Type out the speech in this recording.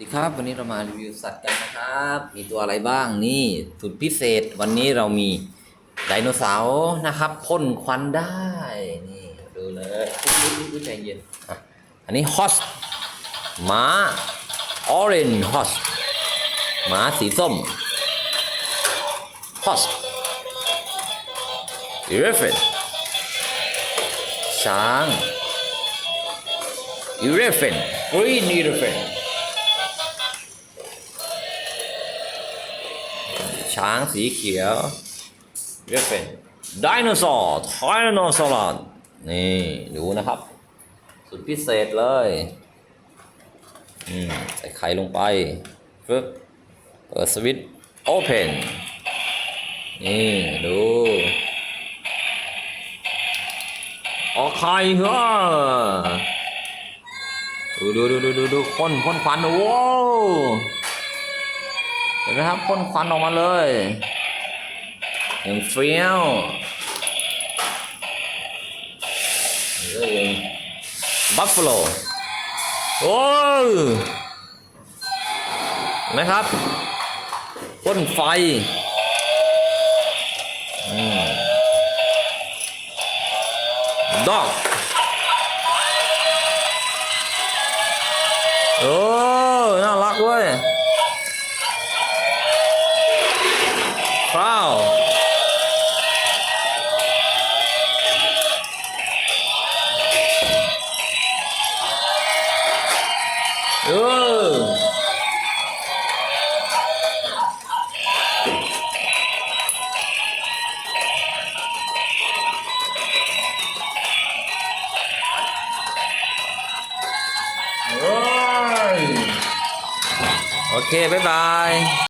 สวัสดีครับวันนี้เรามารีวิวสัตว์กันนะครับ มีตัวอะไรบ้างนี่สุดพิเศษวันนี้เรามีไดโนเสาร์นะครับพ่นควันได้นี่ดูเลยอุ๊ยใจเย็นอันนี้ฮอสม้าออเรนฮอสม้าสีส้มฮอสอีเรฟนช้างอีเรฟนกรีนอีเรฟน ช้างสีเขียวเรียกเป็นไดโนเสาร์ไทแรนโนซอรัสนี่ดูนะครับ สุดพิเศษเลยอืมใส่ไข่ลงไปปึ๊บเปิดสวิตช์โอเพนนี่ดูออกไข่เหรอดูดูดูดูดูดูพ่นพ่นควันโอ้ ห็นไหมครับพ่นควันออกมาเลยอย่างเฟี้ยวบัฟฟาโลโอ้นไหมครับพ่นไฟด็อกโอ้ น่ารักเว้ย wow, Good. Ok, bye bye.